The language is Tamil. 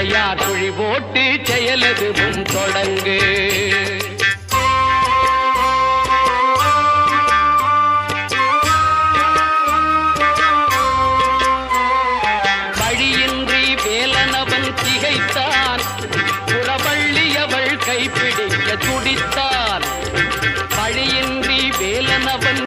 முறையா துழி போட்டு செயலதுவும் தொடங்கு. வழியின்றி வேலனவன் திகைத்தான். புறவள்ளியவள் கைப்பிடிக்க துடித்தான்.